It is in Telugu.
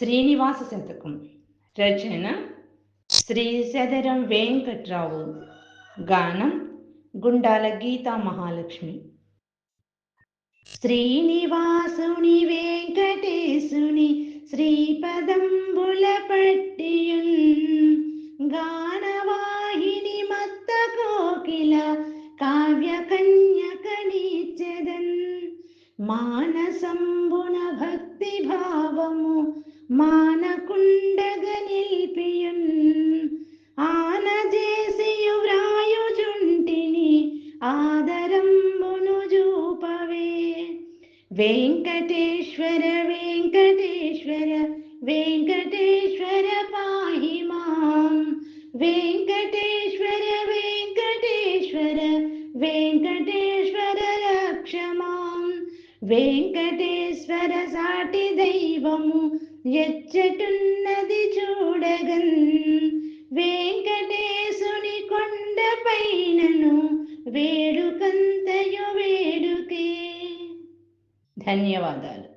శ్రీనివాస శతకం రచన శ్రీ సదరం వెంకట్రావు. గానం గుండాల గీతా మహాలక్ష్మి. శ్రీనివాసుని వెంకటేశుని శ్రీపదంబుల పట్టియున్ గానవాహిని మత్త కోకిల కావ్య కన్యకనిచ్చదన్ మానసంబున భక్తి భావము మానకుండగ నిల్పియున్ ఆనజేసియు వ్రాయుజుంటిని ఆదరంబును జూపవే. వెంకటేశ్వర వెంకటేశ్వర వెంకటేశ్వర పాహి మాం. వెంకటేశ్వర వెంకటేశ్వర వెంకటేశ్వర రక్ష మాం. వెంకటేశ్వర సాటి దైవము ఎచ్చటున్నది చూడగన్. వెంకటేశుని కొండ పైనను వేడుకంతయు వేడుకే. ధన్యవాదాలు.